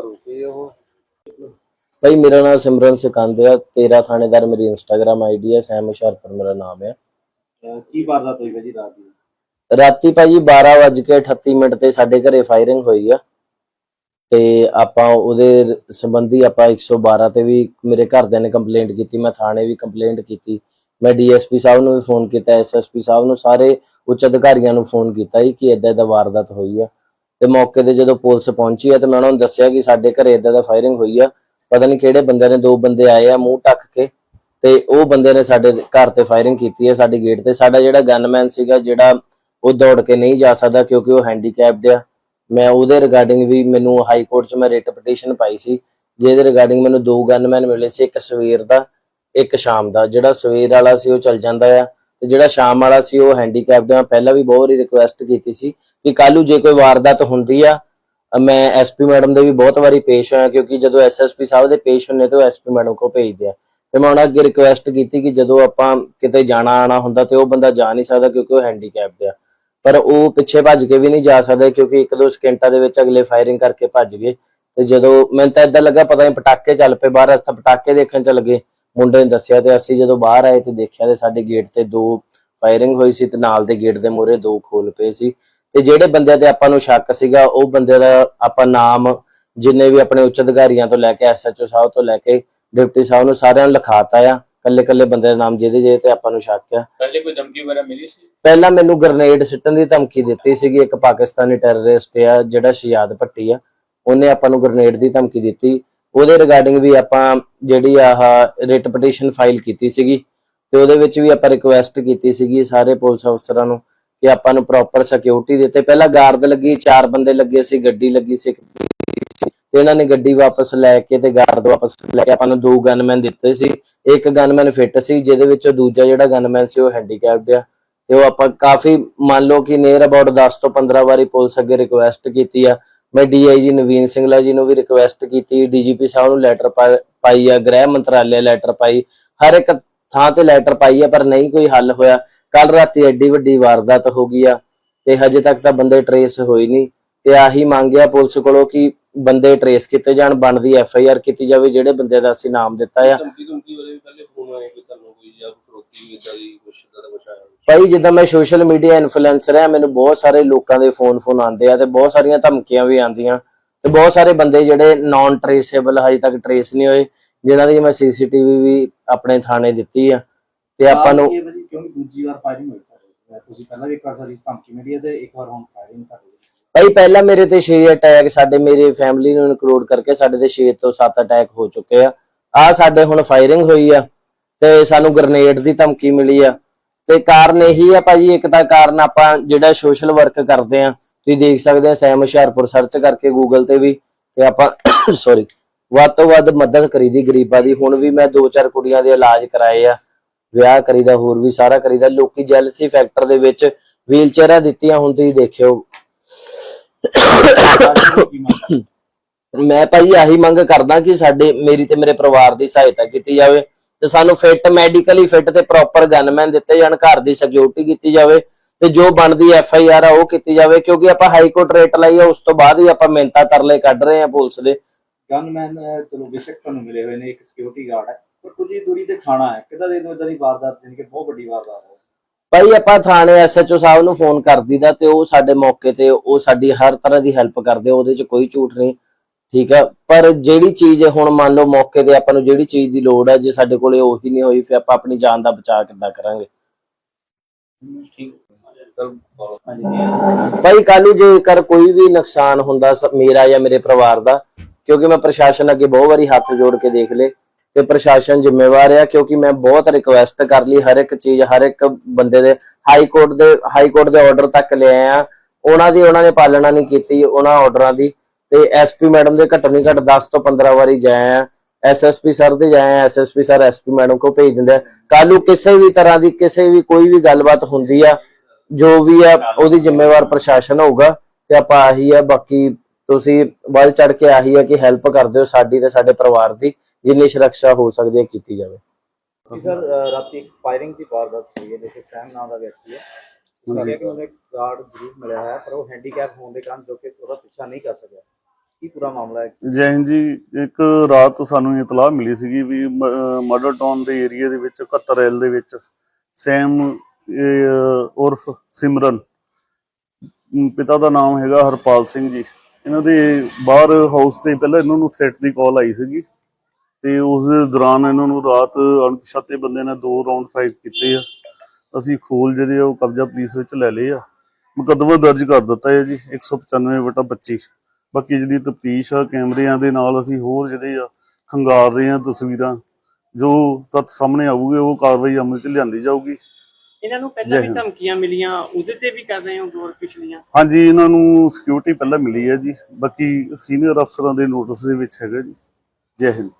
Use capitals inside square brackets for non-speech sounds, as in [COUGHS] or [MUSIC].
ਰੁਕੇ ਉਹ? ਭਾਈ ਮੇਰਾ ਨਾਮ ਸਿਮਰਨ ਸਿਕੰਦ ਆ। ਤੇਰਾ ਥਾਣੇਦਾਰ ਮੇਰੀ ਇੰਸਟਾਗ੍ਰam ਆਈਡੀ ਹੈ ਸੈਮ ਹੁਸ਼ਿਆਰਪੁਰ ਮੇਰਾ ਨਾਮ ਹੈ ਅਹ ਕੀ ਵਾਰਦਾਤ ਹੋਈ ਭਾਜੀ ਰਾਤ ਦੀ? ਰਾਤੀ ਭਾਜੀ 12:38 ਮਿੰਟ ਤੇ ਸਾਡੇ ਘਰੇ ਫਾਇਰਿੰਗ ਹੋਈ ਆ। ਤੇ ਆਪਾਂ ਉਹਦੇ ਸੰਬੰਧੀ ਆਪਾਂ 112 ਤੇ ਵੀ ਮੇਰੇ ਘਰਦਿਆਂ ਨੇ ਕੰਪਲੇਂਟ ਕੀਤੀ ਮੈਂ ਥਾਣੇ ਵੀ ਕੰਪਲੇਂਟ ਕੀਤੀ। ਮੈਂ ਡੀਐਸਪੀ ਸਾਹਿਬ ਨੂੰ ਵੀ ਫੋਨ ਕੀਤਾ ਐਸਐਸਪੀ ਸਾਹਿਬ ਨੂੰ ਸਾਰੇ ਉੱਚ ਅਧਿਕਾਰੀਆਂ ਨੂੰ ਫੋਨ ਕੀਤਾ ਜੀ ਕਿ ਇਦਾਂ ਇਦਾਂ ਵਾਰਦਾਤ ਹੋਈ ਆ। ਤੇ ਮੌਕੇ ਤੇ ਜਦੋਂ ਪੁਲਿਸ ਪਹੁੰਚੀ ਆ ਤੇ ਮੈਂ ਉਹਨਾਂ ਨੂੰ ਦੱਸਿਆ ਕਿ ਸਾਡੇ ਘਰੇ ਇਦਾਂ ਦਾ ਫਾਇਰਿੰਗ ਹੋਈ ਆ। ਪਤਾ ਨਹੀਂ ਕਿਹੜੇ ਬੰਦੇ ਨੇ ਦੋ ਬੰਦੇ ਆਏ ਆ ਮੂੰਹ ਢੱਕ ਕੇ ਤੇ ਉਹ ਬੰਦੇ ਨੇ ਸਾਡੇ ਘਰ ਤੇ ਫਾਇਰਿੰਗ ਕੀਤੀ ਹੈ ਸਾਡੇ ਗੇਟ ਤੇ। ਸਾਡਾ ਜਿਹੜਾ ਗਨਮੈਨ ਸੀਗਾ, ਜਿਹੜਾ ਉਹ ਦੌੜ ਕੇ ਨਹੀਂ ਜਾ ਸਕਦਾ ਕਿਉਂਕਿ ਉਹ ਹੈਂਡੀਕੈਪਡ ਆ। ਮੈਂ ਉਹਦੇ ਰਿਗਾਰਡਿੰਗ ਵੀ ਮੈਨੂੰ ਹਾਈ ਕੋਰਟ 'ਚ ਮੈਂ ਰਿਟ ਪਟੀਸ਼ਨ ਪਾਈ ਸੀ, ਜਿਹਦੇ ਰਿਗਾਰਡਿੰਗ ਮੈਨੂੰ ਦੋ ਗਨਮੈਨ ਮਿਲੇ ਸੀ, ਇੱਕ ਸਵੇਰ ਦਾ, ਇੱਕ ਸ਼ਾਮ ਦਾ। ਜਿਹੜਾ ਸਵੇਰ ਵਾਲਾ ਸੀ ਉਹ ਚੱਲ ਜਾਂਦਾ ਆ। ਤੇ ਜਿਹੜਾ ਸ਼ਾਮ ਵਾਲਾ ਸੀ ਉਹ ਹੈਂਡੀਕੈਪਡ ਆ। ਪਹਿਲਾਂ ਵੀ ਬਹੁਤ ਵਾਰੀ ਰਿਕੁਐਸਟ ਕੀਤੀ ਸੀ ਕਿ ਕੱਲੂ ਜੇ ਕੋਈ ਵਾਰਦਾਤ ਹੁੰਦੀ ਆ ਅ, ਮੈਂ ਐਸਪੀ ਮੈਡਮ ਦੇ ਵੀ ਬਹੁਤ ਵਾਰੀ ਪੇਸ਼ ਹੋਇਆ ਕਿਉਂਕਿ ਜਦੋਂ ਐਸਐਸਪੀ ਸਾਹਿਬ ਦੇ ਪੇਸ਼ ਹੁੰਨੇ ਤੇ ਉਹ ਐਸਪੀ ਮੈਡਮ ਕੋ ਭੇਜਦੇ ਆ। ਤੇ ਮੈਂ ਉਹਨਾਂ ਅੱਗੇ ਰਿਕੁਐਸਟ ਕੀਤੀ ਕਿ ਜਦੋਂ ਆਪਾਂ ਕਿਤੇ ਜਾਣਾ ਆਣਾ ਹੁੰਦਾ ਤੇ ਉਹ ਬੰਦਾ ਜਾ ਨਹੀਂ ਸਕਦਾ ਕਿਉਂਕਿ ਉਹ ਹੈਂਡੀਕੈਪਡ ਆ। ਪਰ ਉਹ ਪਿੱਛੇ ਭੱਜ ਕੇ ਵੀ ਨਹੀਂ ਜਾ ਸਕਦਾ ਕਿਉਂਕਿ ਇੱਕ ਦੋ ਸਕਿੰਟਾਂ ਦੇ ਵਿੱਚ ਅਗਲੇ ਫਾਇਰਿੰਗ ਕਰਕੇ ਭੱਜ ਗਏ। ਤੇ ਜਦੋਂ ਮੈਨੂੰ ਤਾਂ ਇਦਾਂ ਲੱਗਾ ਪਤਾ ਨਹੀਂ ਪਟਾਕੇ ਚੱਲ ਪਏ ਬਾਹਰ ਅਸੀਂ ਪਟਾਕੇ ਦੇਖਣ ਚੱਲ ਗਏ। ਮੁੰਡੇ ਨੇ ਦੱਸਿਆ ਤੇ ਅਸੀਂ ਜਦੋਂ ਬਾਹਰ ਆਏ ਤੇ ਦੇਖਿਆ ਤੇ ਸਾਡੇ ਗੇਟ ਤੇ ਦੋ ਫਾਇਰਿੰਗ ਹੋਈ ਸੀ ਤੇ ਨਾਲ ਦੇ ਗੇਟ ਦੇ ਮੂਹਰੇ ਦੋ ਖੋਲ ਪਏ ਸੀ। ਤੇ ਜਿਹੜੇ ਬੰਦਿਆਂ ਤੇ ਆਪਾਂ ਨੂੰ ਸ਼ੱਕ ਸੀਗਾ ਉਹ ਬੰਦੇ ਦਾ ਆਪਾਂ ਨਾਮ ਜਿੰਨੇ ਵੀ ਆਪਣੇ ਉੱਚ ਅਧਿਕਾਰੀਆਂ ਤੋਂ ਲੈ ਕੇ ਐਸਐਚਓ ਸਾਹਿਬ ਤੋਂ ਲੈ ਕੇ ਡਿਪਟੀ ਸਾਹਿਬ ਨੂੰ ਸਾਰਿਆਂ ਨੂੰ ਲਿਖਾਤਾ ਆ। ਕੱਲੇ ਕੱਲੇ ਬੰਦੇ ਦਾ ਨਾਮ ਜਿਹਦੇ ਜਿਹਦੇ ਤੇ ਆਪਾਂ ਨੂੰ ਸ਼ੱਕ ਆ। ਪਹਿਲੇ ਕੋਈ ਧਮਕੀ ਵਗੈਰਾ ਮਿਲੀ ਸੀ? ਪਹਿਲਾਂ ਮੈਨੂੰ ਗ੍ਰਨੇਡ ਸਿੱਟਣ ਦੀ ਧਮਕੀ ਦਿੱਤੀ ਸੀਗੀ। ਇੱਕ ਪਾਕਿਸਤਾਨੀ ਟੈਰਰਿਸਟ ਆ ਜਿਹੜਾ ਸ਼ਿਆਦ ਭੱਟੀ ਆ ਉਹਨੇ ਆਪਾਂ ਨੂੰ ਗ੍ਰਨੇਡ ਦੀ ਧਮਕੀ ਦਿੱਤੀ। ਉਹਦੇ ਰਿਗਾਰਡਿੰਗ ਵੀ ਆਪਾਂ ਜਿਹੜੀ ਆਹ ਰਿਟ ਪਟੀਸ਼ਨ ਫਾਈਲ ਕੀਤੀ ਸੀਗੀ, ਤੇ ਉਹਦੇ ਵਿੱਚ ਵੀ ਆਪਾਂ ਰਿਕੁਐਸਟ ਕੀਤੀ ਸੀਗੀ ਸਾਰੇ ਪੁਲਿਸ ਅਫਸਰਾਂ ਨੂੰ ਕਿ ਆਪਾਂ ਨੂੰ ਪ੍ਰੋਪਰ ਸਿਕਿਉਰਿਟੀ ਦਿੱਤੇ। ਪਹਿਲਾਂ ਗਾਰਡ ਲੱਗੀ, ਚਾਰ ਬੰਦੇ ਲੱਗੇ ਸੀ, ਗੱਡੀ ਲੱਗੀ ਸੀ ਤੇ ਇਹਨਾਂ ਨੇ ਗੱਡੀ ਵਾਪਸ ਲੈ ਕੇ ਤੇ ਗਾਰਡ ਵਾਪਸ ਲੈ ਕੇ ਆਪਾਂ ਨੂੰ ਦੋ ਗਨਮੈਨ ਦਿੱਤੇ ਸੀ। ਇੱਕ ਗਨਮੈਨ ਫਿੱਟ ਸੀ, ਜਿਹਦੇ ਵਿੱਚੋਂ ਦੂਜਾ ਜਿਹੜਾ ਗਨਮੈਨ ਸੀ ਉਹ ਹੈਂਡੀਕੈਪਡ ਆ। ਤੇ ਉਹ ਆਪਾਂ ਕਾਫੀ ਮੰਨ ਲਓ ਕਿ ਨੀਅਰ ਅਬਾਊਟ 10 ਤੋਂ 15 ਵਾਰੀ ਪੁਲਿਸ ਅੱਗੇ ਰਿਕੁਐਸਟ ਕੀਤੀ ਆ। ਮੈਂ ਡੀਆਈਜੀ ਨਵੀਨ ਸਿੰਘਲਾ ਜੀ ਨੂੰ ਵੀ ਰਿਕੁਐਸਟ ਕੀਤੀ, ਡੀਜੀਪੀ ਸਾਹਿਬ ਨੂੰ ਲੈਟਰ ਪਾਈ ਆ, ਗ੍ਰਹਿ ਮੰਤਰਾਲੇ ਲੈਟਰ ਪਾਈ। ਹਰ ਇੱਕ ਥਾਂ ਤੇ ਲੈਟਰ ਪਾਈ ਆ, ਪਰ ਨਹੀਂ ਕੋਈ ਹੱਲ ਹੋਇਆ। ਕੱਲ ਰਾਤੀ ਐਡੀ ਵੱਡੀ ਵਾਰਦਾਤ ਹੋ ਗਈ ਆ ਤੇ ਹਜੇ ਤੱਕ ਤਾਂ ਬੰਦੇ ਟਰੇਸ ਹੋਈ ਨਹੀਂ। ਤੇ ਆਹੀ ਮੰਗਿਆ ਪੁਲਿਸ ਕੋਲੋਂ ਕਿ ਬੰਦੇ ਟਰੇਸ ਕੀਤੇ ਜਾਣ, ਬਣਦੀ ਐਫ ਆਈ ਆਰ ਕੀਤੀ ਜਾਵੇ, ਜਿਹੜੇ ਬੰਦੇ ਦਾ ਅਸੀਂ ਨਾਮ ਦਿੱਤਾ ਆ। ਧਮਕੀ ਧਮਕੀ ਉਹਦੇ ਵੀ ਪਹਿਲੇ ਫੋਨ ਆਏ ਕੋਈ ਤੁਹਾਨੂੰ ਕੋਈ ਜਾਂ ਫਰੋਤੀ ਇਦਾਂ ਦੀ ਕੁਛ ਇਦਾਂ ਦਾ ਕੁਛ ਆਇਆ ਭਾਈ ਜਿੱਦਾਂ ਮੈਂ ਸੋਸ਼ਲ ਮੀਡੀਆ ਇਨਫਲੂਐਂਸਰ ਆ ਮੈਨੂੰ ਬਹੁਤ ਸਾਰੇ ਲੋਕਾਂ ਦੇ ਫੋਨ ਫੋਨ ਆਉਂਦੇ ਆ ਤੇ ਬਹੁਤ ਸਾਰੀਆਂ ਧਮਕੀਆਂ ਵੀ ਆਉਂਦੀਆਂ। ਤੇ ਬਹੁਤ ਸਾਰੇ ਬੰਦੇ ਜਿਹੜੇ ਨਾਨ ਟ੍ਰੇਸੇਬਲ ਹਜੇ ਤੱਕ ਟ੍ਰੇਸ ਨਹੀਂ ਹੋਏ ਜਿਨ੍ਹਾਂ ਦੀ ਮੈਂ ਸੀਸੀਟੀਵੀ ਵੀ ਆਪਣੇ ਥਾਣੇ ਦਿੱਤੀ ਆ। ਤੇ ਆਪਾਂ ਨੂੰ ਇਹ ਭਾਜੀ ਕਿਉਂਕਿ ਦੂਜੀ ਵਾਰ ਫਾਇਰਿੰਗ ਹੋਈ ਤੁਹਾਡੇ ਉੱਤੇ। ਤੁਸੀਂ ਪਹਿਲਾਂ ਵੀ ਇੱਕ ਵਾਰ ਸਾਰੀ ਧਮਕੀ ਮਿਲੀ ਹੈ ਤੇ ਇੱਕ ਵਾਰ ਹੁਣ ਫਾਇਰਿੰਗ ਕਰ ਰਹੀ ਭਾਈ ਪਹਿਲਾਂ ਮੇਰੇ ਤੇ 6 ਅਟੈਕ ਸਾਡੇ ਮੇਰੇ ਫੈਮਿਲੀ ਨੂੰ ਇਨਕਲੂਡ ਕਰਕੇ ਸਾਡੇ ਤੇ 6 ਤੋਂ 7 ਅਟੈਕ ਹੋ ਚੁੱਕੇ ਆ। ਆ ਸਾਡੇ ਹੁਣ ਫਾਇਰਿੰਗ ਹੋਈ ਆ ਤੇ ਸਾਨੂੰ ਗ੍ਰਨੇਡ ਦੀ ਧਮਕੀ ਮਿਲੀ ਆ। ਤੇ ਕਾਰਨ ਇਹੀ ਆ ਭਾਜੀ, ਇੱਕ ਤਾਂ ਕਾਰਨ ਆਪਾਂ ਜਿਹੜਾ ਸੋਸ਼ਲ ਵਰਕ ਕਰਦੇ ਆ, ਤੁਸੀਂ ਦੇਖ ਸਕਦੇ ਆ ਸੈਮ ਹੁਸ਼ਿਆਰਪੁਰ ਸਰਚ ਕਰਕੇ ਗੂਗਲ ਤੇ ਵੀ, ਤੇ ਆਪਾਂ [COUGHS] ਸੌਰੀ ਵੱਧ ਤੋਂ ਵੱਧ ਮਦਦ ਕਰੀਦੀ ਗਰੀਬਾਂ ਦੀ। ਹੁਣ ਵੀ ਮੈਂ ਦੋ ਚਾਰ ਕੁੜੀਆਂ ਦੇ ਇਲਾਜ ਕਰਾਏ ਆ, ਵਿਆਹ ਕਰੀਦਾ, ਹੋਰ ਵੀ ਸਾਰਾ ਕਰੀਦਾ। ਲੋਕੀ ਜੈਲਸੀ ਫੈਕਟਰ ਦੇ ਵਿੱਚ ਵੀਲ ਚੇਅਰਾਂ ਦਿੱਤੀਆਂ, ਹੁਣ ਤੁਸੀਂ ਦੇਖਿਓ। [COUGHS] ਮੈਂ ਭਾਈ ਆਹੀ ਮੰਗ ਕਰਦਾ ਕਿ ਸਾਡੇ, ਮੇਰੀ ਤੇ ਮੇਰੇ ਪਰਿਵਾਰ ਦੀ ਸਹਾਇਤਾ ਕੀਤੀ ਜਾਵੇ। ਤੇ ਸਾਨੂੰ ਫਿੱਟ ਮੈਡੀਕਲੀ ਫਿੱਟ ਤੇ ਪ੍ਰੋਪਰ ਗਨਮੈਨ ਦਿੱਤੇ ਜਾਣ ਘਰ ਦੀ ਸਿਕਿਉਰਿਟੀ ਕੀਤੀ ਜਾਵੇ ਤੇ ਜੋ ਬਣਦੀ ਐਫ ਆਈ ਆਰ ਆ ਉਹ ਕੀਤੀ ਜਾਵੇ ਕਿਉਂਕਿ ਆਪਾਂ ਹਾਈ ਕੋਰਟ ਰੇਟ ਲਈ ਆ ਉਸ ਤੋਂ ਬਾਅਦ ਵੀ ਆਪਾਂ ਮਿਹਨਤਾਂ ਤਰਲੇ ਕੱਢ ਰਹੇ ਆ ਪੁਲਿਸ ਦੇ। ਗਨਮੈਨ ਚਲੋ ਬੇਸ਼ੱਕ ਤੁਹਾਨੂੰ ਮਿਲੇ ਹੋਏ ਨੇ ਇੱਕ ਸਿਕਿਉਰਿਟੀ ਗਾਰਡ ਹੈ ਪਰ ਕੁਝ ਹੀ ਦੂਰੀ ਤੇ ਖਾਣਾ ਹੈ ਕਿੱਦਾਂ ਦੇ ਦੋ ਇਦਾਂ ਦੀ ਵਾਰਦਾਤ ਜਾਣੀ ਕਿ ਬਹੁਤ ਵੱਡੀ ਵਾਰਦਾਤ ਹੈ। ਭਾਈ ਆਪਾਂ ਥਾਣੇ ਐਸਐਚਓ ਸਾਹਿਬ ਨੂੰ ਫੋਨ ਕਰ ਦੀਦਾ ਤੇ ਉਹ ਸਾਡੇ ਮੌਕੇ ਤੇ ਉਹ ਸਾਡੀ ਹਰ ਤਰ੍ਹਾਂ ਦੀ ਹੈਲਪ ਕਰਦੇ ਉਹਦੇ 'ਚ ਕੋਈ ਝੂਠ ਨਹੀਂ। ਠੀਕ ਆ, ਪਰ ਜਿਹੜੀ ਚੀਜ਼ ਹੁਣ ਮੰਨ ਲਓ ਮੌਕੇ ਤੇ ਆਪਾਂ ਨੂੰ ਜਿਹੜੀ ਚੀਜ਼ ਦੀ ਲੋੜ ਹੈ ਜੇ ਸਾਡੇ ਕੋਲੇ ਉਹੀ ਨਹੀਂ ਹੋਈ, ਫਿਰ ਆਪਾਂ ਆਪਣੀ ਜਾਨ ਦਾ ਬਚਾਅ ਕਿੱਦਾਂ ਕਰਾਂਗੇ? ਠੀਕ ਚਲ ਬਹੁਤ ਹਾਂਜੀ ਭਾਈ ਕੋਈ ਵੀ ਨੁਕਸਾਨ ਹੁੰਦਾ ਮੇਰਾ ਜਾਂ ਮੇਰੇ ਪਰਿਵਾਰ ਦਾ, ਕਿਉਂਕਿ ਮੈਂ ਪ੍ਰਸ਼ਾਸਨ ਅੱਗੇ ਬਹੁਤ ਵਾਰੀ ਹੱਥ ਜੋੜ ਕੇ ਦੇਖ ਲਏ, ਤੇ ਪ੍ਰਸ਼ਾਸਨ ਜ਼ਿੰਮੇਵਾਰ ਆ, ਕਿਉਂਕਿ ਮੈਂ ਬਹੁਤ ਰਿਕੁਐਸਟ ਕਰ ਲਈ ਹਰ ਇੱਕ ਚੀਜ਼, ਹਰ ਇੱਕ ਬੰਦੇ ਦੇ ਹਾਈ ਕੋਰਟ ਦੇ ਹਾਈ ਕੋਰਟ ਦੇ ਆਰਡਰ ਤੱਕ ਲੈ ਆਇਆ, ਉਹਨਾਂ ਦੀ, ਉਹਨਾਂ ਨੇ ਪਾਲਣਾ ਨਹੀਂ ਕੀਤੀ, ਉਹਨਾਂ ਆਰਡਰਾਂ ਦੀ ਤੇ ਐਸਪੀ ਮੈਡਮ ਦੇ ਘੱਟੋ ਨਹੀਂ ਘੱਟ 10 ਤੋਂ 15 ਵਾਰੀ ਜਾਏ ਆ ਐਸਐਸਪੀ ਸਰ ਦੇ ਜਾਏ ਐਸਐਸਪੀ ਸਰ ਐਸਪੀ ਮੈਡਮ ਕੋ ਭੇਜ ਦਿੰਦੇ ਆ। ਕੱਲੂ ਕਿਸੇ ਵੀ ਤਰ੍ਹਾਂ ਦੀ ਕਿਸੇ ਵੀ ਕੋਈ ਵੀ ਗੱਲਬਾਤ ਹੁੰਦੀ ਆ, ਜੋ ਵੀ ਆ, ਉਹਦੀ ਜ਼ਿੰਮੇਵਾਰ ਪ੍ਰਸ਼ਾਸਨ ਹੋਊਗਾ ਤੇ ਆਪਾਂ ਆਹੀ ਆ। ਬਾਕੀ ਤੁਸੀਂ ਵੱਧ ਚੜ ਕੇ ਆਹੀ ਆ ਕਿ ਹੈਲਪ ਕਰ ਦਿਓ ਸਾਡੀ ਤੇ ਸਾਡੇ ਪਰਿਵਾਰ ਦੀ, ਜਿੰਨੀ ਸੁਰੱਖਿਆ ਹੋ ਸਕਦੀ ਹੈ ਕੀਤੀ ਜਾਵੇ। ਸਰ ਰਾਤੀ ਫਾਇਰਿੰਗ ਦੀ ਵਾਰਦਾਤ ਹੋਈ ਹੈ ਜਿਸ ਸੈਮ ਨਾਮ ਦਾ ਵਿਅਕਤੀ ਹੈ। ਉਹਨਾਂ ਨੇ ਕਿ ਉਹਨੇ ਗਾਰਡ ਜ਼ਰੂਰ ਮਿਲਿਆ ਹੈ ਪਰ ਉਹ ਹੈਂਡੀਕੈਪ ਹੋਣ ਦੇ ਕਾਰਨ ਜੋ ਕਿ ਉਹਦਾ ਪਿੱਛਾ ਨਹੀਂ ਕਰ ਸਕਿਆ। ਕੀ ਪੂਰਾ ਮਾਮਲਾ ਹੈ? ਜੈ ਹਿੰਦ ਜੀ ਇੱਕ ਰਾਤ ਸਾਨੂੰ ਇਤਲਾਹ ਮਿਲੀ ਸੀਗੀ ਵੀ ਮਡਰ ਟਾਊਨ ਦੇ ਏਰੀਆ ਦੇ ਵਿੱਚ 71 ਐਲ ਦੇ ਵਿੱਚ ਸੈਮ ਉਰਫ ਸਿਮਰਨ। ਪਿਤਾ ਦਾ ਨਾਮ ਹੈਗਾ ਹਰਪਾਲ ਸਿੰਘ ਜੀ। ਇਹਨਾਂ ਦੇ ਬਾਹਰ ਹਾਊਸ ਦੇ ਪਹਿਲਾਂ ਇਹਨਾਂ ਨੂੰ ਥ੍ਰੈਟ ਦੀ ਕਾਲ ਆਈ ਸੀਗੀ। ਤੇ ਉਸ ਦੌਰਾਨ ਇਹਨਾਂ ਨੂੰ ਰਾਤ ਅਣਪਛਾਤੇ ਬੰਦੇ ਨੇ ਦੋ ਰਾਉਂਡ ਫਾਇਰ ਕੀਤੇ ਆ। ਅਸੀਂ ਖੋਲ ਜਿਹੜੇ ਉਹ ਕਬਜ਼ਾ ਪੁਲਿਸ ਵਿੱਚ ਲੈ ਲਏ ਆ। ਮੁਕੱਦਮਾ ਦਰਜ ਕਰ ਦਿੱਤਾ ਹੈ ਜੀ 195 ਵਟਾ 25 ਬਾਕੀ ਜਿਹੜੀ ਤਫਤੀਸ਼ ਆ ਕੈਮਰਿਆਂ ਦੇ ਨਾਲ ਅਸੀਂ ਹੋਰ ਜਿਹੜੇ ਆ ਖੰਗਾਰ ਰਹੇ ਆ ਤਸਵੀਰਾਂ ਜੋ ਤੱਤ ਸਾਹਮਣੇ ਆਊਗੇ ਉਹ ਕਾਰਵਾਈ ਅਮਲ 'ਚ ਲਿਆਂਦੀ ਜਾਊਗੀ। ਇਹਨਾਂ ਨੂੰ ਪਹਿਲਾਂ ਵੀ। ਧਮਕੀਆਂ ਮਿਲੀਆਂ ਉਹਦੇ ਤੇ ਵੀ ਕਰ ਰਹੇ ਹੋ ਗੌਰ ਪਿਛਲੀਆਂ ਹਾਂਜੀ ਇਹਨਾਂ ਨੂੰ ਸਿਕਿਉਰਿਟੀ ਪਹਿਲਾਂ ਮਿਲੀ ਹੈ ਜੀ। ਬਾਕੀ ਸੀਨੀਅਰ ਅਫਸਰਾਂ ਦੇ ਨੋਟਿਸ ਦੇ ਵਿੱਚ ਹੈਗਾ ਜੀ। ਜੈ ਹਿੰਦ।